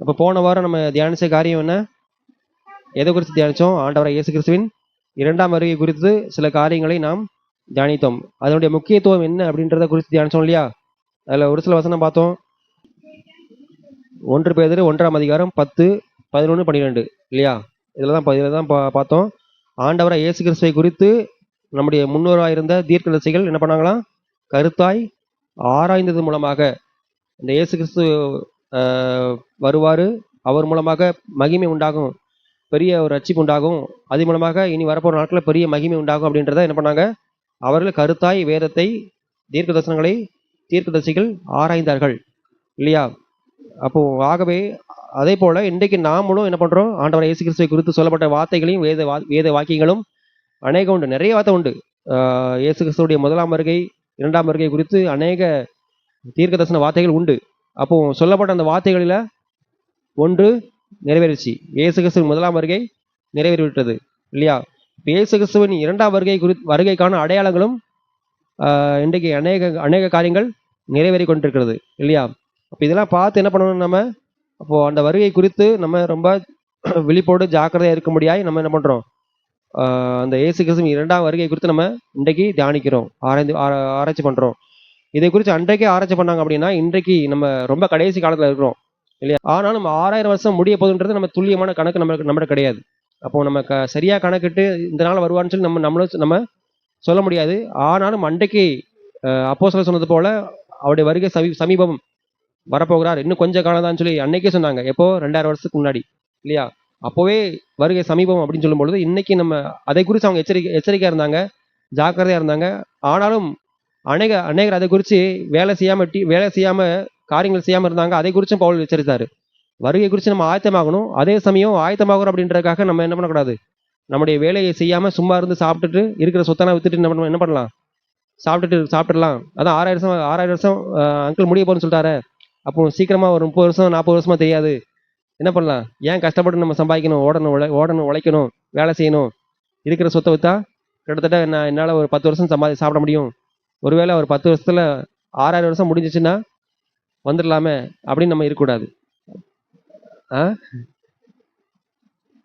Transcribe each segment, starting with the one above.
அப்போ போன வாரம் நம்ம தியானிச்ச காரியம் என்ன? எதை குறித்து தியானிச்சோம்? ஆண்டவரை இயேசு கிறிஸ்துவின் இரண்டாம் வருகை குறித்து சில காரியங்களை நாம் தியானித்தோம். அதனுடைய முக்கியத்துவம் என்ன அப்படின்றத குறித்து தியானிச்சோம் இல்லையா? அதில் ஒரு சில வசனம் பார்த்தோம். ஒன்று பேர் ஒன்றாம் அதிகாரம் பத்து பதினொன்று பன்னிரெண்டு இல்லையா? இதில் தான் இதில் தான் பா பார்த்தோம். ஆண்டவரை இயேசு கிறிஸ்துவை குறித்து நம்முடைய முன்னோராக இருந்த தீர்க்கதரிசிகள் என்ன பண்ணாங்களாம்? கருத்தாய் ஆராய்ந்தது மூலமாக இந்த இயேசு கிறிஸ்து வருவார். அவர் மூலமாக மகிமை உண்டாகும். பெரிய ஒரு ரட்சிப்பு உண்டாகும். அது மூலமாக இனி வரப்போகிற நாட்களில் பெரிய மகிமை உண்டாகும் அப்படின்றத என்ன பண்ணாங்க? அவர்கள் கருத்தாய் வேதத்தை தீர்க்க தரிசனங்களை தீர்க்கதரிசிகள் ஆராய்ந்தார்கள். இல்லையா? அப்போ ஆகவே அதே போல இன்றைக்கு நாமளும் என்ன பண்ணுறோம் ஆண்டவர் இயேசு கிறிஸ்துவை குறித்து சொல்லப்பட்ட வார்த்தைகளையும் வேத வா- வேத வாக்கியங்களும் அநேகம் உண்டு. நிறைய வார்த்தை உண்டு. இயேசு கிறிஸ்துவுடைய முதலாம் வருகை இரண்டாம் வருகை குறித்து அநேக தீர்க்க தரிசன வார்த்தைகள் உண்டு. அப்போ சொல்லப்பட்ட அந்த வார்த்தைகளில் ஒன்று நிறைவேறிச்சு. இயேசு கிறிஸ்துவின் முதலாம் வருகை நிறைவேறிவிட்டது இல்லையா? இப்ப இயேசு கிறிஸ்துவின் இரண்டாம் வருகை குறி வருகைக்கான அடையாளங்களும் இன்றைக்கு அநேக அநேக காரியங்கள் நிறைவேறி கொண்டிருக்கிறது இல்லையா? அப்போ இதெல்லாம் பார்த்து என்ன பண்ணணும் நம்ம? அப்போ அந்த வருகை குறித்து நம்ம ரொம்ப விழிப்போடு ஜாக்கிரதையாக இருக்க முடியாது நம்ம என்ன பண்ணுறோம் அந்த இயேசு கிறிஸ்துவின் இரண்டாம் வருகை குறித்து நம்ம இன்றைக்கு தியானிக்கிறோம் ஆராய்ந்து ஆராய்ச்சி பண்ணுறோம் இதை குறித்து அன்றைக்கே ஆராய்ச்சி பண்ணாங்க அப்படின்னா இன்றைக்கு நம்ம ரொம்ப கடைசி காலத்தில் இருக்கிறோம் இல்லையா? ஆனாலும் நம்ம ஆறாயிரம் வருஷம் முடிய போதுன்றது நம்ம துல்லியமான கணக்கு நம்மளுக்கு நம்மகிட்ட கிடையாது. அப்போ நம்ம க சரியாக கணக்கிட்டு இந்த நாள் வருவான்னு சொல்லி நம்ம நம்மளும் நம்ம சொல்ல முடியாது. ஆனாலும் அன்றைக்கு அப்போ சொன்னது போல அவருடைய வருகை சமீ சமீபம் வரப்போகிறார். இன்னும் கொஞ்சம் காலம் தான் சொல்லி அன்னைக்கே சொன்னாங்க. எப்போ? ரெண்டாயிரம் வருஷத்துக்கு முன்னாடி இல்லையா? அப்போவே வருகை சமீபம் அப்படின்னு சொல்லும் பொழுது இன்னைக்கு நம்ம அதை குறித்து அவங்க எச்சரிக்கை எச்சரிக்கையாக இருந்தாங்க ஜாக்கிரதையாக இருந்தாங்க. ஆனாலும் அநேக அநேகர் அதை குறித்து வேலை செய்யாமல் டி வேலை செய்யாமல் காரியங்கள் செய்யாமல் இருந்தாங்க. அதை குறித்தும் பவுல் எச்சரித்தார். வருகை குறித்து நம்ம ஆயத்தமாகணும். அதே சமயம் ஆயத்தமாகணும் அப்படின்றதுக்காக நம்ம என்ன பண்ணக்கூடாது? நம்முடைய வேலையை செய்யாமல் சும்மா இருந்து சாப்பிட்டுட்டு இருக்கிற சொத்தெல்லாம் வித்துட்டு என்ன என்ன பண்ணலாம்? சாப்பிட்டுட்டு சாப்பிட்டுடலாம். அதான் ஆறாயிரம் வருஷம் ஆறாயிரம் வருஷம் அங்கிள் முடிய போறேன்னு சொல்லிட்டாரு. அப்போ சீக்கிரமாக ஒரு முப்பது வருஷம் நாற்பது வருஷமாக தெரியாது. என்ன பண்ணலாம்? ஏன் கஷ்டப்பட்டு நம்ம சம்பாதிக்கணும்? ஓடணும் உழை ஓடணும் உழைக்கணும் வேலை செய்யணும். இருக்கிற சொத்தை வித்தா கிட்டத்தட்ட நான் என்னால் ஒரு பத்து வருஷம் சம்பாதி சாப்பிட முடியும். ஒருவேளை ஒரு பத்து வருஷத்தில் ஆறாயிரம் வருஷம் முடிஞ்சிச்சுன்னா வந்துடலாமே அப்படின்னு நம்ம இருக்கக்கூடாது. ஆ?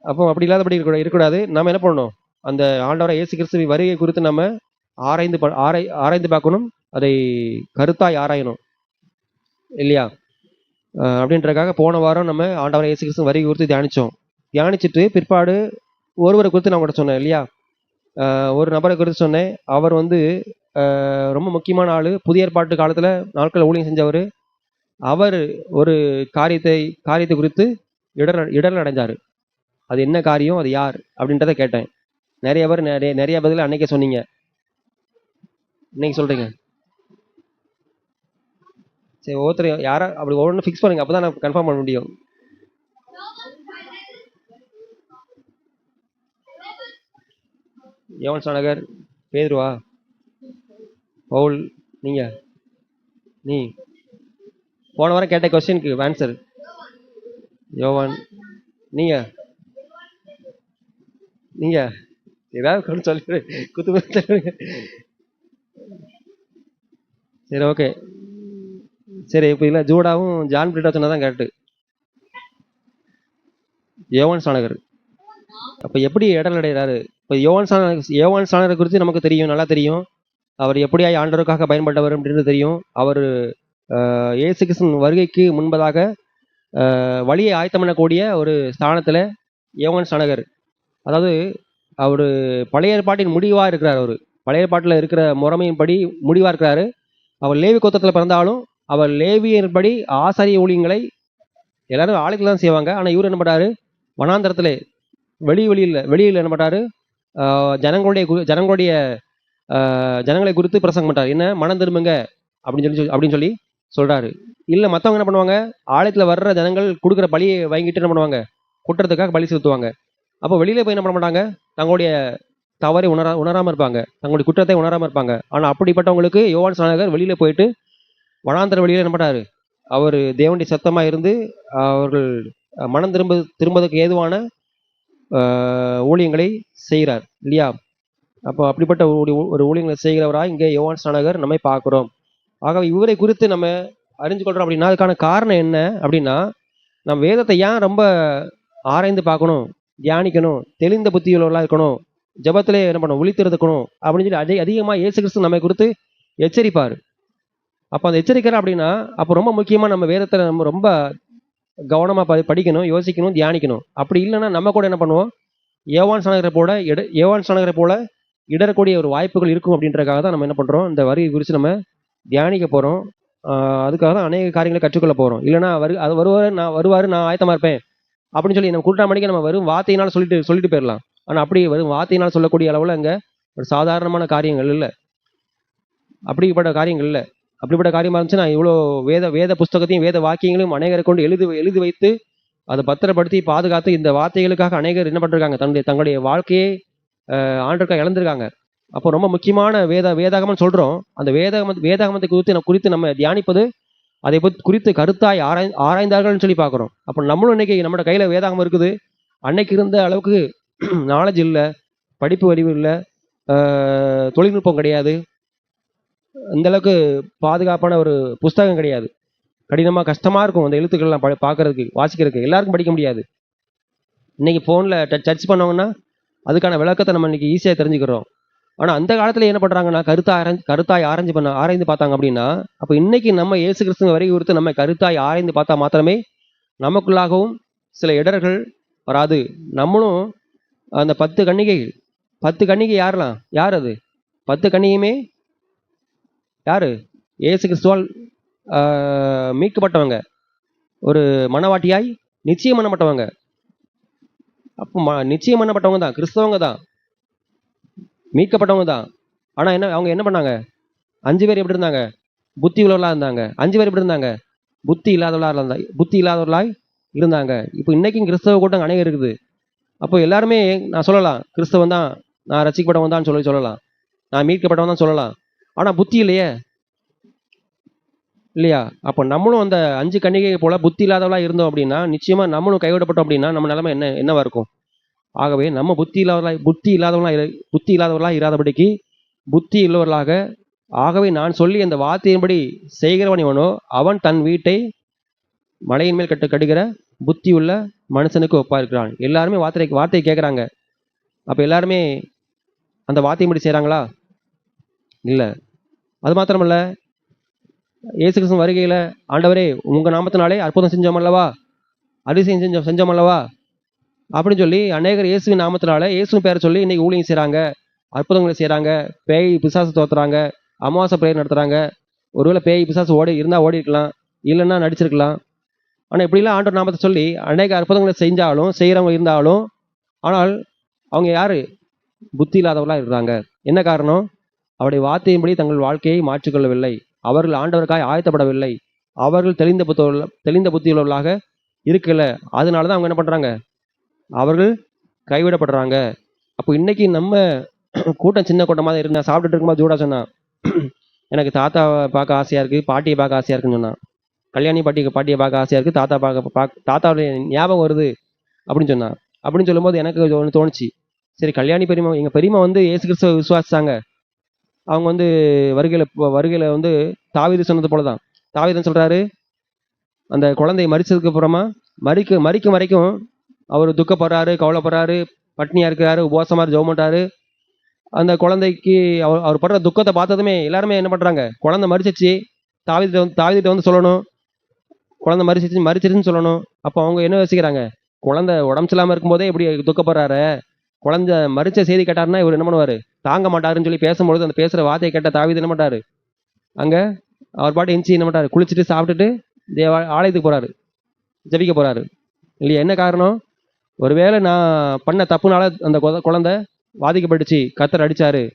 அப்போ அப்படி இல்லாதபடி இருக்கக்கூடாது இருக்கக்கூடாது. நம்ம என்ன பண்ணணும்? அந்த ஆண்டவரை இயேசு கிறிஸ்துவின் வருகை குறித்து நம்ம ஆராய்ந்து ஆராய் ஆராய்ந்து பார்க்கணும். அதை கருத்தாய் ஆராயணும். இல்லையா? அப்படின்றக்காக அப்படின்றதுக்காக போன வாரம் நம்ம ஆண்டவரை இயேசு கிறிஸ்து வருகை குறித்து தியானித்தோம் தியானிச்சுட்டு பிற்பாடு ஒருவரை குறித்து நான் கூட சொன்னேன் இல்லையா? ஒரு நபரை குறித்து சொன்னேன். அவர் வந்து ரொம்ப முக்கியமான ஆள். புதிய ஏற்பாட்டு காலத்தில் நாட்கள் ஊழியம் செஞ்சவர். அவர் ஒரு காரியத்தை காரியத்தை குறித்து இடர் இடர் அடைஞ்சார். அது என்ன காரியம் அது யார் அப்படின்றத கேட்டேன். நிறைய பேர் நிறைய நிறைய பதில் அன்னைக்கே சொன்னீங்க. இன்னைக்கு சொல்கிறீங்க சரி ஒவ்வொருத்தர் யாரா அப்படி ஒவ்வொன்று ஃபிக்ஸ் பண்ணுங்க. அப்பதான் நான் கன்ஃபார்ம் பண்ண முடியும். யோகன் சானகர் பேதுருவா? பவுல் நீங்கள் நீ போன வாரம் கேட்ட கொஸ்டினுக்கு ஆன்சர் யோவான் நீங்கள் நீங்கள் ஏதாவது சொல்லி குத்து சரி ஓகே சரி இப்போ இல்லை ஜூடாவும் ஜான் பிரிட்டா சொன்னதான் கரெக்டு யோவான் சாணகர். அப்போ எப்படி இடல் அடைகிறாரு இப்போ யோவான் சாணகர் யோவான் சாணகர் குறித்து நமக்கு தெரியும் நல்லா தெரியும். அவர் எப்படியாய் ஆண்டவருக்காக பயன்பட்டவர் அப்படின்றது தெரியும். அவர் இயேசு கிருஷ்ணன் வருகைக்கு முன்பதாக வழியை ஆயத்தம் பண்ணக்கூடிய ஒரு ஸ்தானத்தில் யோகன் சாணகர். அதாவது அவர் பழைய ஏற்பாட்டின் முடிவாக இருக்கிறார் அவர். பழைய ஏற்பாட்டில் இருக்கிற முறைமையின்படி முடிவாக இருக்கிறாரு. அவர் லேவி கோத்தத்தில் பிறந்தாலும் அவர் லேவியின்படி ஆசாரிய ஊழியங்களை எல்லாரும் ஆளுக்கு தான் செய்வாங்க. ஆனால் இவர் என்ன பண்ணுறாரு வனாந்தரத்தில் வெளி வெளியில் வெளியில் என்ன பண்ணுறாரு ஜனங்களுடைய ஜனங்களுடைய ஜனங்களை குறித்து பிரசங்கம் பண்ணுறாரு என்ன? மனம் திரும்புங்க. அப்படின்னு சொல்லி அப்படின்னு சொல்லி சொல்கிறாரு இல்லை மற்றவங்க என்ன பண்ணுவாங்க? ஆலயத்தில் வர்ற ஜனங்கள் கொடுக்குற பலியை வாங்கிட்டு என்ன பண்ணுவாங்க? குற்றத்துக்காக பலி செலுத்துவாங்க. அப்போ வெளியில் போய் என்ன பண்ண மாட்டாங்க? தங்களுடைய தவறை உணரா உணராமல் இருப்பாங்க. தங்களுடைய குற்றத்தை உணராமல் இருப்பாங்க. ஆனால் அப்படிப்பட்டவங்களுக்கு யோவான் சாணகர் வெளியில் போயிட்டு வனாந்தர வழியில் என்ன பண்ணுறாரு அவர் தேவனுடைய சத்தமாக இருந்து அவர்கள் மனம் திரும்ப திரும்பதுக்கு ஏதுவான ஊழியங்களை செய்கிறார் இல்லையா? அப்போ அப்படிப்பட்ட ஒரு ஒரு ஊழியங்களை செய்கிறவராக இங்கே யோவான் ஸ்நானகர் நம்மை பார்க்குறோம். ஆகவே இவரை குறித்து நம்ம அறிஞ்சு கொள்கிறோம் அப்படின்னா அதுக்கான காரணம் என்ன அப்படின்னா நம்ம வேதத்தை ஏன் ரொம்ப ஆராய்ந்து பார்க்கணும் தியானிக்கணும் தெளிந்த புத்தியுள்ளவர்களாக இருக்கணும் ஜபத்திலே என்ன பண்ணணும் ஒழித்திருக்கணும் அப்படின்னு சொல்லி அதிக அதிகமாக இயேசு கிறிஸ்து நம்மை கொடுத்து எச்சரிப்பார். அப்போ அந்த எச்சரிக்கிற அப்படின்னா அப்போ ரொம்ப முக்கியமாக நம்ம வேதத்தை நம்ம ரொம்ப கவனமாக ப படிக்கணும் யோசிக்கணும் தியானிக்கணும். அப்படி இல்லைன்னா நம்ம கூட என்ன பண்ணுவோம்? ஏவான் சனகரை போல எட ஏவான் சனகரை போல இடரக்கூடிய ஒரு வாய்ப்புகள் இருக்கும் அப்படின்றக்காக தான் நம்ம என்ன பண்ணுறோம் இந்த வரி குறித்து நம்ம தியானிக்க போகிறோம் அதுக்காக தான் அநேக காரியங்களை கற்றுக்கொள்ள போகிறோம் இல்லைனா வரு அது வருவார் நான் வருவார் நான் ஆயத்தமாக இருப்பேன் அப்படின்னு சொல்லி நம்ம கூட்டா மணிக்கு நம்ம வரும் வார்த்தையினால் சொல்லிட்டு சொல்லிட்டு போயிடலாம் ஆனால் அப்படி வரும் வார்த்தையினால் சொல்லக்கூடிய அளவில் அங்கே ஒரு சாதாரணமான காரியங்கள் இல்லை. அப்படிப்பட்ட காரியங்கள் இல்லை. அப்படிப்பட்ட காரியமாக இருந்துச்சு நான் இவ்வளோ வேத வேத புஸ்தகத்தையும் வேத வாக்கியங்களையும் அநேகரை கொண்டு எழுதி எழுதி வைத்து அதை பத்திரப்படுத்தி பாதுகாத்து இந்த வார்த்தைகளுக்காக அநேகர் என்ன பண்ணிருக்காங்க தன்னுடைய தங்களுடைய வாழ்க்கையை ஆண்டுக்காக இழந்திருக்காங்க. அப்போ ரொம்ப முக்கியமான வேத வேதாகமம் சொல்கிறோம் அந்த வேதாகம வேதாகமத்தை குறித்து நம்ம குறித்து நம்ம தியானிப்பது அதை பற்றி குறித்து கருத்தாய் ஆராய் ஆராய்ந்தார்கள்னு சொல்லி பார்க்குறோம். அப்போ நம்மளும் இன்னைக்கு நம்மளோட கையில் வேதாகமம் இருக்குது. அன்னைக்கு இருந்த அளவுக்கு நாலேஜ் இல்லை படிப்பு அறிவு இல்லை தொழில்நுட்பம் கிடையாது. இந்த அளவுக்கு பாதுகாப்பான ஒரு புஸ்தகம் கிடையாது. கடினமாக கஷ்டமாக இருக்கும் அந்த எழுத்துக்கள்லாம் ப பார்க்கறதுக்கு வாசிக்கிறதுக்கு. எல்லாருக்கும் படிக்க முடியாது. இன்னைக்கு ஃபோனில் சர்ச் பண்ணவங்கன்னா அதுக்கான விளக்கத்தை நம்ம இன்னைக்கு ஈஸியாக தெரிஞ்சுக்கிறோம். ஆனால் அந்த காலத்தில் என்ன பண்ணுறாங்கன்னா கருத்தாய் ஆராய்ஞ்சு கருத்தாய் ஆராய்ஞ்சு பண்ண ஆராய்ந்து பார்த்தாங்க அப்படின்னா அப்போ இன்னைக்கு நம்ம இயேசு கிறிஸ்துவ வரை கொடுத்து நம்ம கருத்தாய் ஆராய்ந்து பார்த்தா மாத்திரமே நமக்குள்ளாகவும் சில இடர்கள் வராது. நம்மளும் அந்த பத்து கன்னிகை பத்து கன்னிகை யாரெல்லாம்? யார் அது? பத்து கன்னிகையுமே யார்? இயேசு கிறிஸ்துவால் மீட்கப்பட்டவங்க. ஒரு மனவாட்டியாய் நிச்சயம் பண்ணப்பட்டவங்க அப்போ நிச்சயம் பண்ணப்பட்டவங்க தான் கிறிஸ்தவங்க தான். மீட்கப்பட்டவங்க தான். ஆனால் என்ன அவங்க என்ன பண்ணாங்க? அஞ்சு பேர் எப்படி இருந்தாங்க? புத்தி உள்ளவர்களாக இருந்தாங்க. அஞ்சு பேர் எப்படி இருந்தாங்க? புத்தி இல்லாதவர்களாக இருந்தாங்க புத்தி இல்லாதவர்களாய் இருந்தாங்க. இப்போ இன்னைக்கும் கிறிஸ்தவ கூட்டம் அநேகம் இருக்குது. அப்போ எல்லாருமே நான் சொல்லலாம் கிறிஸ்தவன் தான் நான் ரசிக்கப்பட்டவன் தான் சொல்லி சொல்லலாம். நான் மீட்கப்பட்டவன் தான் சொல்லலாம். ஆனால் புத்தி இல்லையே. இல்லையா? அப்போ நம்மளும் அந்த அஞ்சு கன்னிகை போல புத்தி இல்லாதவளாக இருந்தோம் அப்படின்னா நிச்சயமா நம்மளும் கைவிடப்பட்டோம் அப்படின்னா நம்ம நிலைமை என்ன என்னவா இருக்கும்? ஆகவே நம்ம புத்தி இல்லாதவர்களா புத்தி இல்லாதவங்களா புத்தி இல்லாதவர்களாக இராதபடிக்கு புத்தி உள்ளவர்களாக ஆகவே நான் சொல்லி அந்த வார்த்தையின்படி செய்கிறவன் இவனோ அவன் தன் வீட்டை மலையின் மேல் கட்டு கட்டுகிற புத்தி உள்ள மனுஷனுக்கு ஒப்பா இருக்கிறான் எல்லாருமே வார்த்தை வார்த்தையை கேட்குறாங்க அப்போ எல்லாருமே அந்த வார்த்தையின்படி செய்கிறாங்களா இல்லை. அது மாத்திரமல்ல இயேசு கிருஷ்ணன் வருகையில் ஆண்டவரே உங்கள் நாமத்தினாலே அற்புதம் செஞ்சோம் அல்லவா அதிசயம் செஞ்சோம் செஞ்சோம் அல்லவா அப்படின்னு சொல்லி அநேகர் இயேசுவின் நாமத்தினால இயேசுவின் பேரை சொல்லி இன்னைக்கு ஊழியம் செய்கிறாங்க அற்புதங்களை செய்கிறாங்க பேய் பிசாசு தோத்துறாங்க அமாவாசை பிரேயர் நடத்துகிறாங்க ஒருவேளை பேய் பிசாசு ஓடி இருந்தால் ஓடி இருக்கலாம். இல்லைன்னா நடிச்சிருக்கலாம். ஆனால் இப்படிலாம் ஆண்டவர் நாமத்தை சொல்லி அநேக அற்புதங்களை செஞ்சாலும் செய்கிறவங்க இருந்தாலும் ஆனால் அவங்க யார்? புத்தி இல்லாதவர்களாக இருக்கிறாங்க. என்ன காரணம்? அவருடைய வார்த்தையின்படி தங்கள் வாழ்க்கையை மாற்றிக்கொள்ளவில்லை. அவர்கள் ஆண்டவருக்காய் ஆயத்தப்படவில்லை. அவர்கள் தெளிந்த புத்தவர்கள் தெளிந்த புத்தியுள்ளவர்களாக இருக்கல. அதனால தான் அவங்க என்ன பண்ணுறாங்க அவர்கள் கைவிடப்படுறாங்க. அப்போ இன்னைக்கு நம்ம கூட்டம் சின்ன கூட்டமாக தான் இருந்தா சாப்பிட்டுட்டு இருக்கும்போது ஜூடா சொன்னான் எனக்கு தாத்தாவை பார்க்க ஆசையாக இருக்குது பாட்டியை பார்க்க ஆசையாக இருக்குன்னு சொன்னான். கல்யாணி பாட்டிக்கு பாட்டியை பார்க்க ஆசையாக இருக்குது தாத்தா பார்க்க பார்க்க தாத்தாவுடைய ஞாபகம் வருது அப்படின்னு சொன்னான். அப்படின்னு சொல்லும்போது எனக்கு ஒன்று தோணுச்சு. சரி கல்யாணி பெரியம்மா எங்கள் பெரியம்மா வந்து ஏசு கிறிஸ்துவ விசுவாசித்தாங்க அவங்க வந்து வருகையில் வருகையில் வந்து தாவீது சொன்னது போல தான் தாவீதன் சொல்கிறாரு அந்த குழந்தை மறிச்சதுக்கு அப்புறமா மறிக்க மறிக்கும் வரைக்கும் அவர் துக்கப்படுறாரு கவலைப்படுறாரு பட்னியாக இருக்கிறாரு உபவாசமாக ஜெபம் பண்ணுறாரு அந்த குழந்தைக்கு அவர் அவர் படுற துக்கத்தை பார்த்ததுமே எல்லாருமே என்ன பண்ணுறாங்க குழந்தை மறிச்சிச்சு தாவிதிட்ட வந்து தாவிதிட்ட வந்து சொல்லணும். குழந்தை மறிச்சிச்சு மறிச்சிருச்சுன்னு சொல்லணும். அப்போ அவங்க என்ன யோசிக்கிறாங்க குழந்தை உடம்பு சரியில்லாம இருக்கும்போதே இப்படி துக்கப்படுறாரு குழந்தை மறிச்ச செய்தி கேட்டாருன்னா இவர் என்ன பண்ணுவார் தாங்க மாட்டாருன்னு சொல்லி பேசும்பொழுது அந்த பேசுகிற வார்த்தையை கேட்ட தாவிது என்ன மாட்டாரு அங்கே அவர் பாட்டு எஞ்சி என்ன மாட்டார் குளிச்சுட்டு சாப்பிட்டுட்டு தேவா ஆலயத்துக்கு போகிறாரு ஜெபிக்க போகிறாரு இல்லையா? என்ன காரணம்? ஒருவேளை நான் பண்ண தப்புனால அந்த குழ- குழந்தை பாதிக்கப்பட்டுச்சு கத்தர் அடிச்சாரு.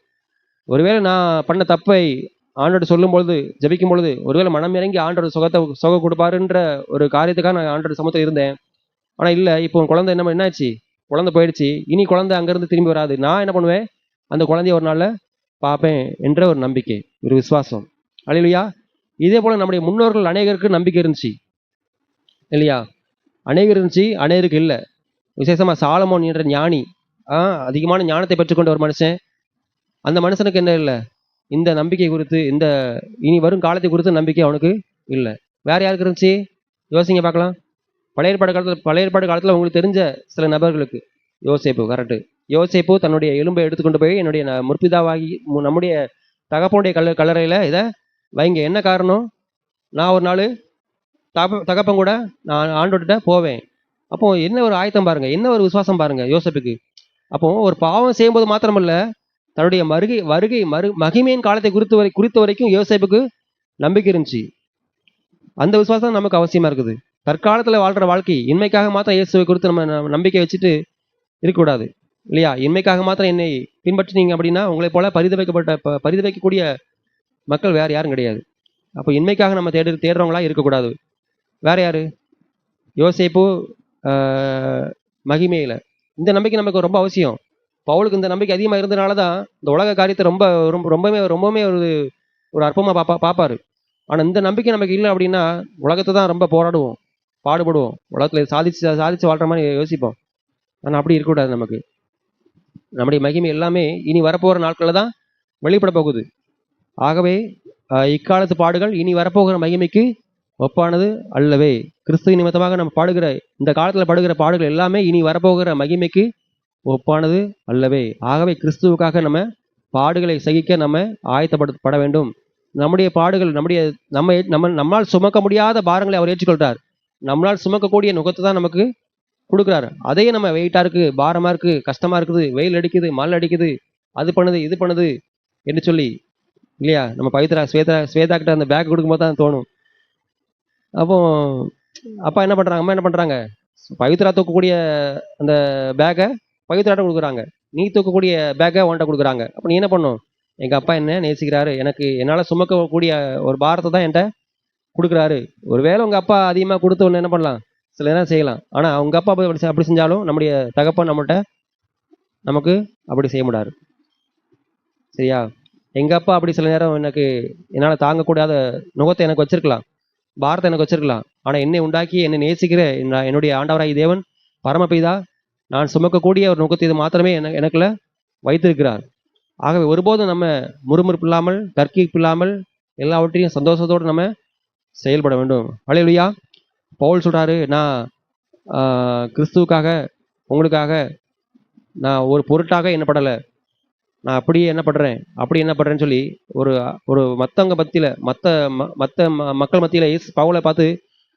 ஒருவேளை நான் பண்ண தப்பை ஆண்டோட சொல்லும் பொழுது ஜபிக்கும் பொழுது ஒருவேளை மனம் இறங்கி ஆண்டோட சுகத்தை சுகம் கொடுப்பாருன்ற ஒரு காரியத்துக்காக நான் ஆண்டோட சமூகத்தில் இருந்தேன். ஆனால் இல்லை இப்போ உன் குழந்தை என்ன என்னாச்சு? குழந்தை போயிடுச்சு. இனி குழந்தை அங்கேருந்து திரும்பி வராது. நான் என்ன பண்ணுவேன்? அந்த குழந்தைய ஒரு நாளில் பார்ப்பேன் என்ற ஒரு நம்பிக்கை ஒரு விசுவாசம். அல்லையா இதே போல் நம்முடைய முன்னோர்கள் அநேகருக்கு நம்பிக்கை இருந்துச்சு. இல்லையா? அநேகர் இருந்துச்சு அநேகருக்கு இல்லை. விசேஷமாக சாலமோன் என்ற ஞானி ஆ அதிகமான ஞானத்தை பெற்றுக்கொண்ட ஒரு மனுஷன். அந்த மனுஷனுக்கு என்ன இல்லை? இந்த நம்பிக்கை குறித்து இந்த இனி வரும் காலத்தை குறித்து நம்பிக்கை அவனுக்கு இல்லை. வேற யாருக்கு இருந்துச்சு? யோசிங்க பார்க்கலாம். பழைய ஏற்பாடு காலத்தில் பழைய ஏற்பாடு காலத்தில் உங்களுக்கு தெரிஞ்ச சில நபர்களுக்கு. யோசிப்பு கரெக்டு யோசிப்பு தன்னுடைய எலும்பை எடுத்துக்கொண்டு போய் என்னுடைய முற்பிதாவாகி மு- நம்முடைய தகப்பனுடைய கல்ல கல்லறையில் இதை வைங்க. என்ன காரணம்? நான் ஒரு நாள் தகப்ப தகப்பன் கூட நான் ஆண்டோட்ட போவேன். அப்போ என்ன ஒரு ஆயத்தம் பாருங்க. என்ன ஒரு விசுவாசம் பாருங்க யோசப்புக்கு. அப்போ ஒரு பாவம் செய்யும்போது மாத்திரமல்ல தன்னுடைய மருகை வருகை மறு மகிமையின் காலத்தை குறித்து வரை குறித்த வரைக்கும் யோசேப்புக்கு நம்பிக்கை இருந்துச்சு. அந்த விசுவாசம் நமக்கு அவசியமா இருக்குது. தற்காலத்தில் வாழ்கிற வாழ்க்கை இன்மைக்காக மாத்திரம் இயேசுவை குறித்து நம்ம நம்பிக்கை வச்சுட்டு இருக்கக்கூடாது. இல்லையா? இன்மைக்காக மாத்திரம் என்னை பின்பற்றினீங்க அப்படின்னா உங்களை போல பரிதவிக்கப்பட்ட ப- பரிதவிக்கக்கூடிய மக்கள் வேறு யாரும் கிடையாது. அப்போ இன்மைக்காக நம்ம தேடு தேடுறவங்களா இருக்கக்கூடாது. வேறு யார்? யோசிப்பு மகிமையில். இந்த நம்பிக்கை நமக்கு ரொம்ப அவசியம். பவுலுக்கு இந்த நம்பிக்கை அதிகமாக இருந்தனால தான் இந்த உலக காரியத்தை ரொம்ப ரொம்ப ரொம்பவே ரொம்பவுமே ஒரு ஒரு அற்பமாக பார்ப்பா பார்ப்பாரு ஆனால் இந்த நம்பிக்கை நமக்கு இல்லை அப்படின்னா உலகத்தை தான் ரொம்ப போராடுவோம். பாடுபடுவோம். உலகத்தில் சாதிச்சு சாதிச்சு வாழ்கிற மாதிரி யோசிப்போம். ஆனால் அப்படி இருக்கக்கூடாது நமக்கு. நம்முடைய மகிமை எல்லாமே இனி வரப்போகிற நாட்களில் தான் வெளிப்பட போகுது. ஆகவே இக்காலத்து பாடுகள் இனி வரப்போகிற மகிமைக்கு ஒப்பானது அல்லவே. கிறிஸ்துவ நிமித்தமாக நம்ம பாடுகிற இந்த காலத்தில் பாடுகிற பாடுகள் எல்லாமே இனி வரப்போகிற மகிமைக்கு ஒப்பானது அல்லவே. ஆகவே கிறிஸ்துவுக்காக நம்ம பாடுகளை சகிக்க நம்ம ஆயத்தப்பட வேண்டும். நம்முடைய பாடுகள் நம்முடைய நம்ம நம்ம நம்மால் சுமக்க முடியாத பாரங்களை அவர் ஏற்றுக்கொள்கிறார் நம்மளால் சுமக்கக்கூடிய நுகத்தை தான் நமக்கு கொடுக்குறாரு. அதையே நம்ம வெயிட்டாக இருக்குது பாரமாக இருக்குது கஷ்டமாக இருக்குது வெயில் அடிக்குது மழை அடிக்குது அது பண்ணுது இது பண்ணுது என்று சொல்லி இல்லையா? நம்ம பவித்ரா ஸ்வேதா ஸ்வேதா கிட்ட அந்த பேக் கொடுக்கும்போது தான் தோணும். அப்போ அப்பா என்ன பண்றாங்க? அம்மா என்ன பண்றாங்க? பவித்ரா தூக்கக்கூடிய அந்த பேக்கை பவித்ராட்ட கொடுக்குறாங்க. நீ தூக்கக்கூடிய பேக்கை உன்கிட்ட கொடுக்குறாங்க. அப்போ நீ என்ன பண்ணும்? எங்க அப்பா என்ன நேசிக்கிறாரு? எனக்கு என்னால சுமக்கக்கூடிய ஒரு பாரத்தை தான் என்கிட்ட கொடுக்குறாரு. ஒருவேளை உங்க அப்பா அதிகமாக கொடுத்த என்ன பண்ணலாம்? சில நேரம் செய்யலாம். ஆனா உங்க அப்பா அப்படி அப்படி செஞ்சாலும் நம்முடைய தகப்பன் நம்மகிட்ட நமக்கு அப்படி செய்ய முடியாது சரியா? எங்கள் அப்பா அப்படி சில நேரம் எனக்கு என்னால் தாங்கக்கூடாத நுகத்தை எனக்கு வச்சிருக்கலாம். பாரத்தை எனக்கு வச்சிருக்கலாம். ஆனால் என்னை உண்டாக்கி என்னை நேசிக்கிற என்னுடைய ஆண்டவராய் தேவன் பரமபிதா நான் சுமக்கக்கூடிய ஒரு நுகத்தை இது மாத்திரமே என எனக்குள்ள வைத்திருக்கிறார். ஆகவே ஒருபோதும் நம்ம முறுமுறுப்பு இல்லாமல் தர்க்கிப்பு இல்லாமல் எல்லாவற்றையும் சந்தோஷத்தோடு நம்ம செயல்பட வேண்டும். அலையலுயா பவுல் சொல்கிறாரு நான் கிறிஸ்துவுக்காக உங்களுக்காக நான் ஒரு பொருட்டாக என்னப்படலை நான் அப்படியே என்ன பண்ணுறேன் அப்படி என்ன பண்ணுறேன்னு சொல்லி ஒரு ஒரு மற்றவங்க மத்தியில் மற்ற ம- ம- மக்கள் மத்தியில் இயேசு பவுலை பார்த்து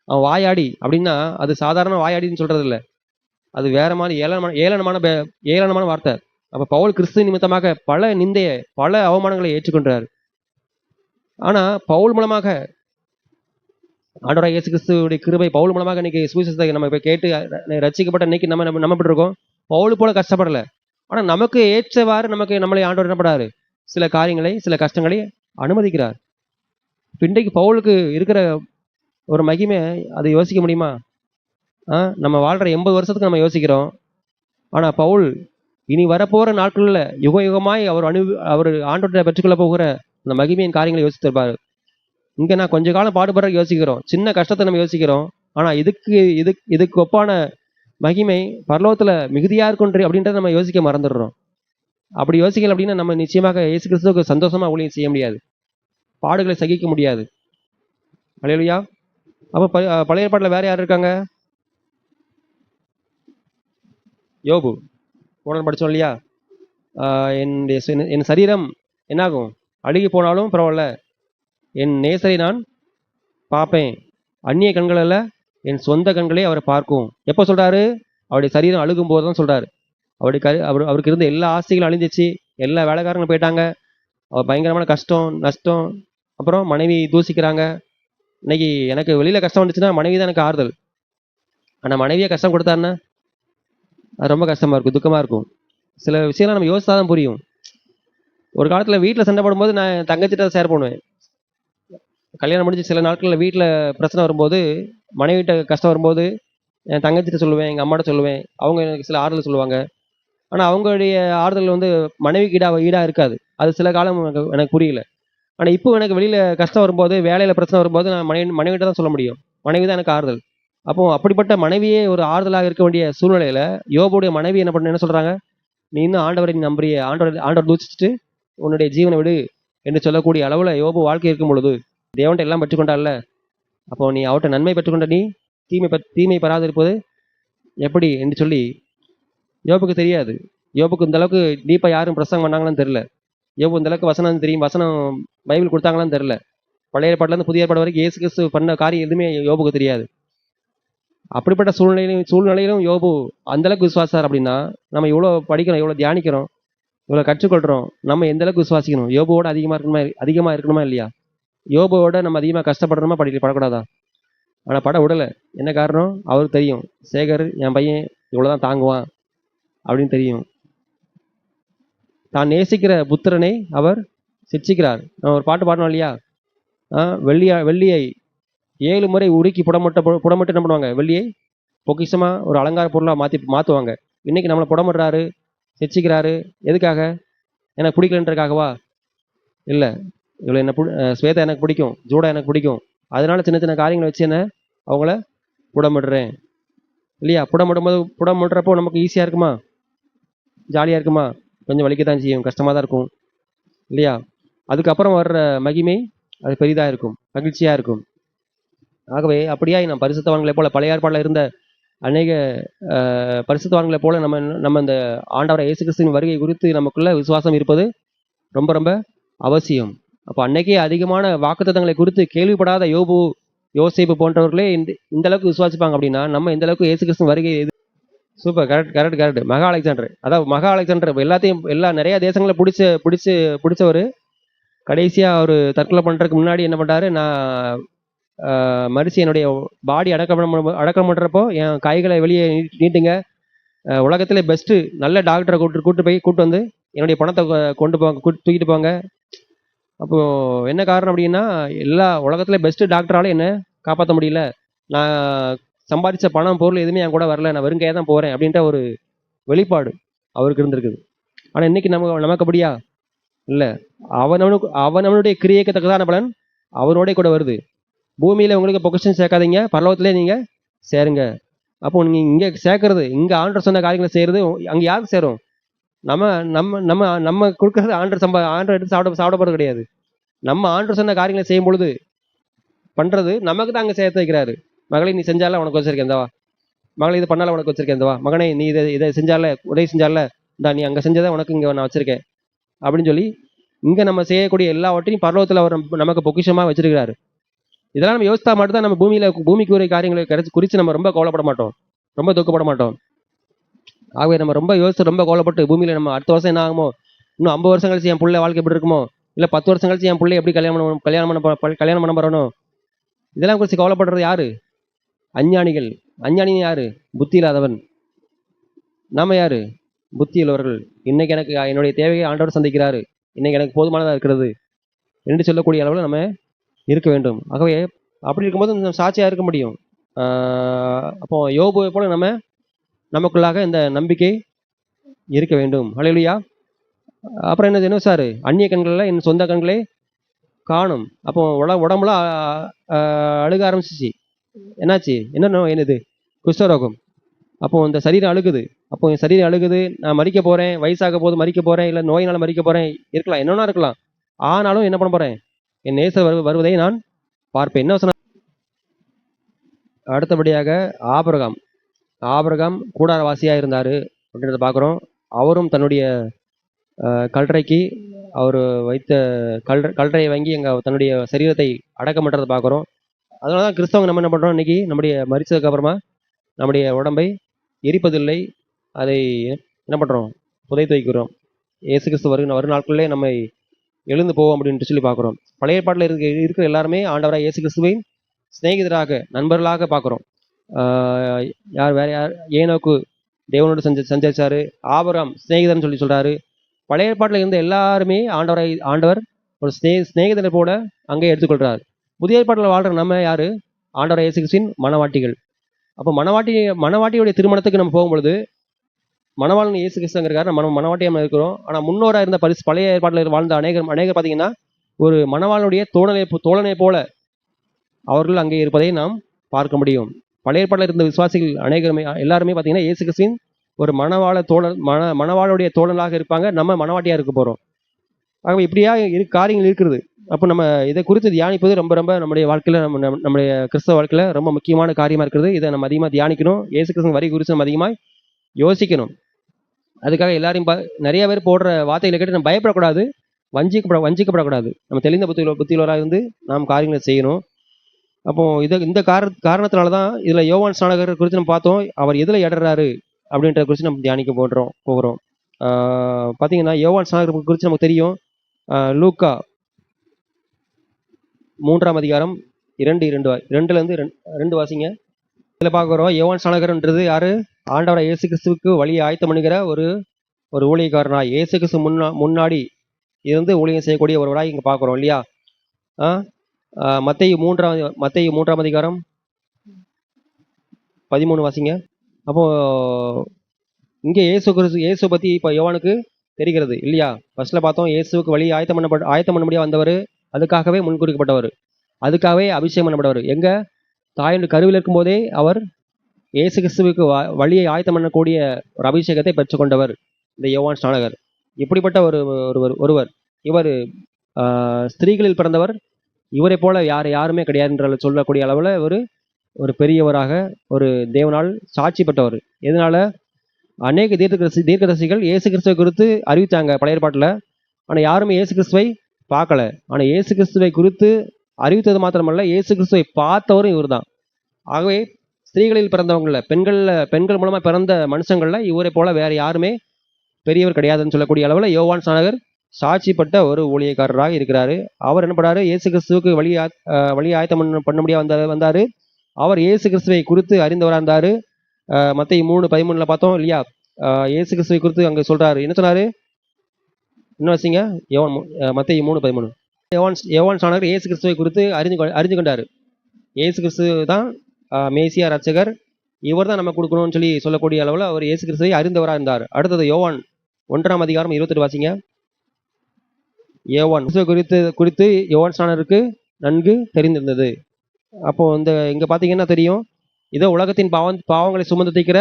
அவன் வாயாடி அப்படின்னா அது சாதாரண வாயாடின்னு சொல்கிறது இல்லை அது வேற மாதிரி ஏளனமான ஏளனமான பே- ஏளனமான வார்த்தை. அப்போ பவுல் கிறிஸ்து நிமித்தமாக பல நிந்தைய பல அவமானங்களை ஏற்றுக்கொண்டார். ஆனால் பவுல் மூலமாக ஆண்டோட இயேசு கிறிஸ்துவோடைய கிருபை பவுல் மூலமாக இன்னைக்கு சுவிசேஷத்தை நம்ம இப்போ கேட்டு ரசிக்கப்பட்ட ரட்சிக்கப்பட்ட இன்னைக்கு நம்ம நம்ம நம்ம இருக்கோம்? பவுல் போல கஷ்டப்படலை. ஆனால் நமக்கு ஏற்றவாறு நமக்கு நம்மளை ஆண்டவர் என்னப்படாரு சில காரியங்களை சில கஷ்டங்களை அனுமதிக்கிறார். பிண்டைக்கு இன்றைக்கு பவுலுக்கு இருக்கிற ஒரு மகிமை அதை யோசிக்க முடியுமா? ஆ நம்ம வாழ்கிற எண்பது வருஷத்துக்கு நம்ம யோசிக்கிறோம். ஆனால் பவுல் இனி வரப்போகிற நாட்களில் யுக யுகமாய் அவர் அனு அவர் ஆண்டோட்ட பெற்றுக்கொள்ள போகிற அந்த மகிமையின் காரியங்களை யோசித்திருப்பார் இங்கே நான் கொஞ்ச காலம் பாடுபடுற யோசிக்கிறோம். சின்ன கஷ்டத்தை நம்ம யோசிக்கிறோம். ஆனால் இதுக்கு இதுக்கு இதுக்கு ஒப்பான மகிமை பரலோகத்தில் மிகுதியாக இருக்குன்ற அப்படின்றத நம்ம யோசிக்க மறந்துடுறோம். அப்படி யோசிக்கல அப்படின்னா நம்ம நிச்சயமாக இயேசு கிறிஸ்துவுக்கு சந்தோஷமாக ஊழியம் செய்ய முடியாது. பாடுகளை சகிக்க முடியாது. அலையலுயா அப்போ ப- பழைய பாட்டில் வேறு யார் இருக்காங்க? யோபு. போன படிச்சோம் இல்லையா என்னுடைய என் சரீரம் என்னாகும்? அழுகி போனாலும் பரவாயில்ல. என் நேசரை நான் பார்ப்பேன். அந்நிய கண்களில் என் சொந்த கண்களே அவரை பார்க்கும். எப்போ சொல்கிறாரு அவருடைய சரீரம் அழுகும் போது தான் சொல்கிறாரு அவருடைய கரு அவர் அவருக்கு இருந்த எல்லா ஆசைகளும் அழிஞ்சிச்சு. எல்லா வேலைக்காரங்களும் போயிட்டாங்க. அவர் பயங்கரமான கஷ்டம் நஷ்டம். அப்புறம் மனைவி தூசிக்கிறாங்க. இன்னைக்கு எனக்கு வெளியில் கஷ்டம் வந்துச்சுன்னா மனைவி தான் எனக்கு ஆறுதல். ஆனால் மனைவியை கஷ்டம் கொடுத்தாருன்னா அது ரொம்ப கஷ்டமாக இருக்கும் துக்கமாக இருக்கும். சில விஷயம்லாம் நம்ம யோசிச்சா தான் புரியும். ஒரு காலத்தில் வீட்டில் சண்டை போடும்போது நான் தங்கச்சிட்ட ஷேர் பண்ணுவேன். கல்யாணம் முடிஞ்சு சில நாட்களில் வீட்டில் பிரச்சனை வரும்போது மனைவிட்ட கஷ்டம் வரும்போது என் தங்கச்சிட்ட சொல்லுவேன் எங்கள் அம்மாட்ட சொல்லுவேன் அவங்க எனக்கு சில ஆறுதல் சொல்லுவாங்க. ஆனால் அவங்களுடைய ஆறுதல் வந்து மனைவிக்கு ஈடாக ஈடாக இருக்காது. அது சில காலம் எனக்கு எனக்கு புரியல. ஆனால் இப்போ எனக்கு வெளியில் கஷ்டம் வரும்போது வேலையில் பிரச்சனை வரும்போது நான் மனைவி மனைவிட்ட தான் சொல்ல முடியும். மனைவி தான் எனக்கு ஆறுதல். அப்போ அப்படிப்பட்ட மனைவியே ஒரு ஆறுதலாக இருக்க வேண்டிய சூழ்நிலையில் யோபுடைய மனைவி என்ன பண்ண என்ன சொல்கிறாங்க நீ இன்னும் ஆண்டவரை நீ நம்புறிய? ஆண்டவர் ஆண்டவர் தூச்சிட்டு உன்னுடைய ஜீவனை விடு என்று சொல்லக்கூடிய அளவில் யோபு வாழ்க்கை இருக்கும் பொழுது தேவன்ட்ட எல்லாம் பெற்றுக்கொண்டால அப்போ நீ அவர்கிட்ட நன்மை பெற்றுக்கொண்ட நீ தீமை தீமை தீமை பெறாதிருப்பது எப்படி என்று சொல்லி யோபுக்கு தெரியாது. யோபுக்கு இந்த அளவுக்கு டீப்பாக யாரும் பிரசங்கம் பண்ணாங்களான்னு தெரியல. யோபு இந்த அளவுக்கு வசனம் தெரியும் வசனம் பைபிள் கொடுத்தாங்களான்னு தெரியல. பழைய ஏற்பாட்டிலேருந்து புதிய ஏற்பாடு வரைக்கும் ஏசு கிறிஸ்து பண்ண காரியம் எதுவுமே யோபுக்கு தெரியாது. அப்படிப்பட்ட சூழ்நிலையிலும் சூழ்நிலையிலும் யோபு அந்த அளவுக்கு விசுவாசார் அப்படின்னா நம்ம இவ்வளோ படிக்கிறோம் இவ்வளோ தியானிக்கிறோம் இவ்வளோ கற்றுக்கொள்கிறோம் நம்ம எந்த அளவுக்கு விசுவாசிக்கணும்? யோபுவோட அதிகமாக இருக்கணுமா அதிகமாக இருக்கணுமா இல்லையா? யோபோவோட நம்ம அதிகமாக கஷ்டப்படுறோமா படிக்க படக்கூடாதா? ஆனால் பட விடலை. என்ன காரணம்? அவருக்கு தெரியும். சேகர் என் பையன் இவ்வளோ தான் தாங்குவான் அப்படின்னு தெரியும். தான் நேசிக்கிற புத்திரனை அவர் சிரிச்சிக்கிறார் நான் ஒரு பாட்டு பாடணும் இல்லையா? வெள்ளியா வெள்ளியை ஏழு முறை உருக்கி புடமட்ட புடமட்டு என்ன பண்ணுவாங்க? வெள்ளியை பொக்கிஷமாக ஒரு அலங்கார பொருளாக மாற்றி மாற்றுவாங்க இன்றைக்கி நம்மளை புடமிடுறாரு சிரிச்சிக்கிறாரு எதுக்காக? எனக்கு பிடிக்கலன்றதுக்காகவா? இல்லை. இவ்வளோ என்ன பிடி- ஸ்வேதா எனக்கு பிடிக்கும் ஜூடா எனக்கு பிடிக்கும். அதனால சின்ன சின்ன காரியங்களை வச்சு என்ன அவங்கள புடமிடுறேன். இல்லையா? புடமிடும்போது புடமிடுறப்போ நமக்கு ஈஸியாக இருக்குமா? ஜாலியாக இருக்குமா? கொஞ்சம் வலிக்க தான் செய்யும் கஷ்டமாக தான் இருக்கும். இல்லையா? அதுக்கப்புறம் வர்ற மகிமை அது பெரிதாக இருக்கும் மகிழ்ச்சியாக இருக்கும். ஆகவே அப்படியா நம்ம பரிசுத்தவான்களை போல பழைய ஏற்பாடில் இருந்த அநேக பரிசுத்தவான்களை போல நம்ம நம்ம இந்த ஆண்டவரை இயேசு கிறிஸ்துவின் வருகை குறித்து நமக்குள்ள விசுவாசம் இருப்பது ரொம்ப ரொம்ப அவசியம். அப்போ அன்னைக்கே அதிகமான வாக்குத்தத்தங்களை குறித்து கேள்விப்படாத யோபு யோசிப்பு போன்றவர்களே இந்த இந்த அளவுக்கு விசுவாசிப்பாங்க அப்படின்னா நம்ம இந்த அளவுக்கு இயேசு கிறிஸ்து வருகை எது சூப்பர் கரெக்ட் கரெக்ட் கரெக்ட் மகா அலெக்சாண்டர். அதாவது மகா அலெக்சாண்டர் எல்லாத்தையும் எல்லா நிறைய தேசங்களை பிடிச்ச பிடிச்சு பிடிச்சவர். கடைசியாக அவர் தற்கொலை பண்ணுறதுக்கு முன்னாடி என்ன பண்ணுறாரு நான் ஆஹ், மரிச்சு என்னுடைய பாடி அடக்கம் பண்ண அடக்கம் பண்ணுறப்போ என் கைகளை வெளியே நீட்டுங்க. உலகத்திலே பெஸ்ட்டு நல்ல டாக்டரை கூட்டு கூட்டு போய் கூட்டு வந்து என்னுடைய பணத்தை கொண்டு போங்க தூக்கிட்டு போங்க. அப்போது என்ன காரணம் அப்படின்னா எல்லா உலகத்தில் பெஸ்ட்டு டாக்டரால என்ன காப்பாற்ற முடியல. நான் சம்பாதிச்ச பணம் பொருள் எதுவுமே என் கூட வரல. நான் வெறுங்கையாக தான் போகிறேன் அப்படின்ற ஒரு வெளிப்பாடு அவருக்கு இருந்திருக்குது. ஆனால் இன்னைக்கு நம்ம நமக்கு அப்படியா? இல்லை. அவனவனுக்கு அவனவனுடைய கிரியைக்கு தக்கதான பலன் அவனோட கூட வருது. பூமியில் உங்களுக்கு பொக்கஷன் சேர்க்காதீங்க. பரலோகத்திலே நீங்கள் சேருங்க. அப்போ நீங்கள் இங்கே சேர்க்கறது இங்கே ஆண்டர் சொன்ன காரியங்களை செய்கிறது அங்கே யாருக்கு சேரும்? நம்ம நம்ம நம்ம நம்ம கொடுக்கறது ஆண்டர் சம்பா ஆண்டர் எடுத்து சாப்பிட சாப்பிடப்படுறது கிடையாது. நம்ம ஆண்டர் சொன்ன காரியங்களை செய்யும் பொழுது பண்ணுறது நமக்கு தான் அங்கே சேர்த்து வைக்கிறாரு. மகளை நீ செஞ்சால உனக்கு வச்சிருக்கேன் இந்தவா மகளை இது பண்ணால உனக்கு வச்சிருக்கேன் இந்தவா மகனே நீ இதை இதை செஞ்சால உதவி செஞ்சால இந்தா நீ அங்கே செஞ்சதை உனக்கு இங்கே நான் வச்சிருக்கேன். அப்படின்னு சொல்லி இங்கே நம்ம செய்யக்கூடிய எல்லாவற்றையும் பர்வத்தில் அவர் நமக்கு பொக்கிஷமாக வச்சிருக்கிறாரு. இதெல்லாம் நம்ம யோசித்தா மட்டும்தான் நம்ம பூமியில் பூமிக்கு காரியங்களை கிடைச்சி குறித்து நம்ம ரொம்ப கவலைப்பட மாட்டோம். ரொம்ப துக்கப்பட மாட்டோம். ஆகவே நம்ம ரொம்ப யோசிச்சு ரொம்ப கோலப்பட்டு பூமியில் நம்ம அடுத்த வருஷம் என்ன ஆகுமோ? இன்னும் ஐம்பது வருஷம் கழிச்சு என் பிள்ளை வாழ்க்கை எப்படி இருக்குமோ? இல்லை பத்து வருஷம் கழிச்சு என் பிள்ளை எப்படி கல்யாணம் பண்ண கல்யாணம் பண்ண கல்யாணம் பண்ண போறணும் இதெல்லாம் குறித்து கவலைப்படுறது யாரு? அஞ்ஞானிகள். அஞ்ஞானி யாரு? புத்தி இல்லாதவன் நாம யாரு? புத்தி உள்ளவர்கள் இன்னைக்கு எனக்கு என்னுடைய தேவையை ஆண்டவர் சந்திக்கிறாரு. இன்னைக்கு எனக்கு போதுமானதாக இருக்கிறது என்று சொல்லக்கூடிய அளவில் நம்ம இருக்க வேண்டும். ஆகவே அப்படி இருக்கும்போது நம்ம சாட்சியாக இருக்க முடியும். அப்போ யோபுவை போல நம்ம நமக்குள்ளாக இந்த நம்பிக்கை இருக்க வேண்டும். ஹalleluya அப்புறம் என்ன என்ன சார்? அந்நிய கண்களில் என் சொந்த கண்களே காணும். அப்போ உட உடம்புலாம் அழுக ஆரம்பிச்சிச்சு. என்னாச்சு? என்ன நோய் என்னது? குஷ்டரோகம் அப்போ இந்த சரீரம் அழுகுது. அப்போ என் சரீரம் அழுகுது. நான் மறிக்க போகிறேன் வயசாக போது மறிக்க போகிறேன் இல்லை நோயினால் மறிக்க போகிறேன் இருக்கலாம். என்னென்னா இருக்கலாம். ஆனாலும் என்ன பண்ண போகிறேன் என் நேசர் வரு வருவதை நான் பார்ப்பேன். என்ன சொன்ன அடுத்தபடியாக ஆபரகம். ஆபிரகாம் கூடாரவாசியாக இருந்தார் அப்படின்றத பார்க்குறோம் அவரும் தன்னுடைய கல்றைக்கு அவர் வைத்த கல் கல்றையை வாங்கி எங்கள் தன்னுடைய சரீரத்தை அடக்கம் பண்ணுறதை பார்க்குறோம் அதனால தான் கிறிஸ்தவங்க நம்ம என்ன பண்ணுறோம் இன்னைக்கு? நம்முடைய மரிச்சதுக்கு அப்புறமா நம்முடைய உடம்பை எரிப்பதில்லை. அதை என்ன பண்ணுறோம் புதைத்து வைக்கிறோம். இயேசு கிறிஸ்து வரும் வரும் நாட்களிலே நம்மை எழுந்து போவோம் அப்படின்ட்டு சொல்லி பார்க்குறோம் பழைய பாட்டில் இருக்க இருக்கிற எல்லாருமே ஆண்டவராக இயேசு கிறிஸ்துவை சிநேகிதராக நண்பர்களாக பார்க்குறோம் யார் வேறு யார்? ஏனோக்கு தேவனோடு சஞ்ச சஞ்சரிச்சார். ஆபராம் சிநேகிதன் சொல்லி சொல்கிறாரு பழைய ஏற்பாட்டில் இருந்த எல்லாருமே ஆண்டவரை ஆண்டவர் ஒரு ஸ்நே சிநேகிதனை போல அங்கே எடுத்துக்கொள்கிறார் புதிய ஏற்பாட்டில் வாழ்கிற நம்ம யார்? ஆண்டவர் இயேசு கிறிஸ்துவின் மனவாட்டிகள். அப்போ மனவாட்டி மனவாட்டியுடைய திருமணத்துக்கு நம்ம போகும்பொழுது மணவாளன் இயேசு கிறிஸ்துங்கிறார் நம்ம மனவாட்டியாக நம்ம இருக்கிறோம். ஆனால் முன்னோராக இருந்த பரிசு பழைய ஏற்பாட்டில் வாழ்ந்த அநேகர் அநேகர் பார்த்தீங்கன்னா ஒரு மணவாளனுடைய தோழனை தோழனை போல அவர்கள் அங்கே இருப்பதை நாம் பார்க்க முடியும். பழைய ஏற்பாடில் இருந்த விசுவாசிகள் அநேகருமே எல்லாருமே பார்த்தீங்கன்னா இயேசு கிறிஸ்துவின் ஒரு மணவாள தோழன் மன மணவாளுடைய தோழனாக இருப்பாங்க. நம்ம மணவாட்டியாக இருக்க போகிறோம் ஆகவே இப்படியா இரு காரியங்கள் இருக்கிறது. அப்போ நம்ம இதை குறித்து தியானிப்பது ரொம்ப ரொம்ப நம்முடைய வாழ்க்கையில் நம்ம நம்முடைய கிறிஸ்தவ வாழ்க்கையில் ரொம்ப முக்கியமான காரியமாக இருக்கிறது. இதை நம்ம அதிகமாக தியானிக்கணும். இயேசு கிறிஸ்துவின் வரி குறித்து நம்ம அதிகமாக யோசிக்கணும். அதுக்காக எல்லாரையும் பா நிறைய பேர் போடுற வார்த்தைகளை கேட்டு நம்ம பயப்படக்கூடாது. வஞ்சிக்கப்பட வஞ்சிக்கப்படக்கூடாது. நம்ம தெளிந்த புத்தியுள்ள புத்தியுள்ளவராக இருந்து நாம் காரியங்களை செய்யணும். அப்போ இதை இந்த கார காரணத்தினால தான் இதில் யோவான் ஸ்நானகர் குறித்து நம்ம பார்த்தோம். அவர் எதில் இடறாரு அப்படின்றத குறித்து நம்ம தியானிக்க போடுறோம் போகிறோம். பார்த்தீங்கன்னா யோவான் ஸ்நானகர் குறித்து நமக்கு தெரியும். லூக்கா மூன்றாம் அதிகாரம் இரண்டு இரண்டு ரெண்டுலேருந்து ரெண்டு ரெண்டு வாசிங்க. இதில் பார்க்குறோம் யோவான் ஸ்நானகர்ன்றது யாரு? ஆண்டவரை இயேசு கிறிஸ்துவுக்கு வழியை ஆயத்தம் பண்ணுகிற ஒரு ஒரு ஊழியக்காரனா இயேசு கிறிஸ்து முன்னா முன்னாடி இருந்து ஊழியம் செய்யக்கூடிய ஒருவராக இங்கே பார்க்குறோம் இல்லையா? மத்திய மூன்றாம் மத்திய மூன்றாம் அதிகாரம் பதிமூணு வாசிங்க. அப்போ இங்கே இயேசு கிறிஸ்து இயேசு பற்றி இப்போ யோவானுக்கு தெரிகிறது இல்லையா? ஃபர்ஸ்ட்ல பார்த்தோம் இயேசுவுக்கு வழி ஆயத்தம் பண்ணப்பட ஆயத்தம் பண்ண முடியாது வந்தவர் அதுக்காகவே முன்குறிக்கப்பட்டவர். அதுக்காகவே அபிஷேகம் பண்ணப்பட்டவர். எங்க? தாயின் கருவில் இருக்கும்போதே அவர் இயேசு கிறிஸ்துவுக்கு வ- வழியை ஆயத்தம் பண்ணக்கூடிய ஒரு அபிஷேகத்தை பெற்றுக்கொண்டவர் இந்த யோவான் ஸ்நானகர். இப்படிப்பட்ட ஒரு ஒருவர் ஒருவர். இவர் ஸ்திரீகளில் பிறந்தவர் இவரை போல யார் யாருமே கிடையாதுன்ற சொல்லக்கூடிய அளவில் ஒரு ஒரு பெரியவராக ஒரு தேவனால் சாட்சி பெற்றவர். இதனால் அநேக தீர்க்கரசி தீர்க்கதரிசிகள் இயேசு கிறிஸ்துவை குறித்து அறிவித்தாங்க பழைய ஏற்பாட்டில். ஆனால் யாருமே இயேசு கிறிஸ்துவை பார்க்கல. ஆனால் இயேசு கிறிஸ்துவை குறித்து அறிவித்தது மாத்திரமல்ல இயேசு கிறிஸ்துவை பார்த்தவரும் இவர்தான். ஆகவே ஸ்திரீகளில் பிறந்தவங்கள பெண்களில் பெண்கள் மூலமாக பிறந்த மனுஷங்களில் இவரை போல வேறு யாருமே பெரியவர் கிடையாதுன்னு சொல்லக்கூடிய அளவில் யோவான் சானகர் சாட்சிப்பட்ட ஒரு ஊழியக்காரராக இருக்கிறாரு. அவர் என்ன பண்ணாரு இயேசு கிறிஸ்துவுக்கு வழி வழி ஆயத்தம் பண்ண- பண்ண முடியாது வந்தார் வந்தார். அவர் இயேசு கிறிஸ்துவை குறித்து அறிந்தவராக இருந்தார். மற்ற மூணு பதிமூணில் பார்த்தோம் இல்லையா? இயேசு கிறிஸ்துவை குறித்து அங்கே சொல்கிறாரு என்ன சொன்னார்? என்ன வச்சிங்க யோவான் மற்ற மூணு பதிமூணு. யோவான்ஸ் யோவான் சாணகர் இயேசு கிறிஸ்துவை குறித்து அறிஞ்சு அறிஞ்சு கொண்டார் கொண்டாரு. இயேசு கிறிஸ்து தான் மேசியா ரச்சகர் இவர் தான் நம்ம கொடுக்கணும்னு சொல்லி சொல்லக்கூடிய அளவில் அவர் இயேசு கிறிஸ்துவை அறிந்தவராக இருந்தார். அடுத்தது யோவான் ஒன்றாம் அதிகாரம் இருபத்தெட்டு வாசிங்க. ஏவான் குறித்து குறித்து யோவான் ஸ்நானருக்கு நன்கு தெரிந்திருந்தது. அப்போ இந்த இங்க பாத்தீங்கன்னா தெரியும்? இதோ உலகத்தின் பாவம் பாவங்களை சுமந்து தைக்கிற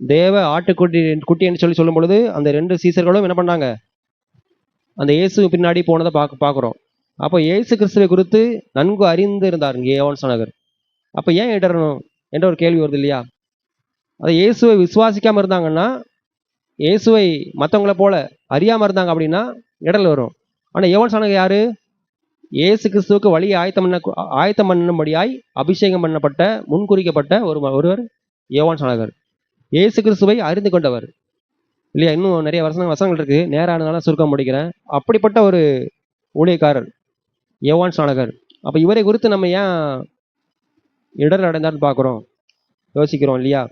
தேவ ஆட்டுக்குட்டி குட்டி என்று சொல்லி சொல்லும் பொழுது அந்த ரெண்டு சீசர்களும் என்ன பண்ணாங்க? அந்த இயேசு பின்னாடி போனதை பார்க்க பார்க்குறோம் அப்போ இயேசு கிறிஸ்துவை குறித்து நன்கு அறிந்து இருந்தார் இங்கே யோவான் அப்போ ஏன் இடரணும் என்ற ஒரு கேள்வி வருது இல்லையா? அது இயேசுவை விசுவாசிக்காமல் இருந்தாங்கன்னா இயேசுவை மற்றவங்களை போல அறியாமல் இருந்தாங்க அப்படின்னா இடல் வரும். ஆனால் யோவான் ஸ்நானகர் யாரு? இயேசு கிறிஸ்துவுக்கு வழி ஆயத்தம் பண்ண ஆயத்தம் பண்ணும்படியாய் அபிஷேகம் பண்ணப்பட்ட முன்குறிக்கப்பட்ட ஒரு ஒருவர் யோவான் சாணகர் இயேசு கிறிஸ்துவை அறிந்து கொண்டவர். இல்லையா? இன்னும் நிறைய வசன வசனங்கள் இருக்கு. நேரானதால சுருக்கம் முடிக்கிறேன். அப்படிப்பட்ட ஒரு ஊழியக்காரர் யோவான் சாணகர் அப்போ இவரை குறித்து நம்ம ஏன் இடர் அடைந்தார்னு பார்க்குறோம். யோசிக்கிறோம் இல்லையா?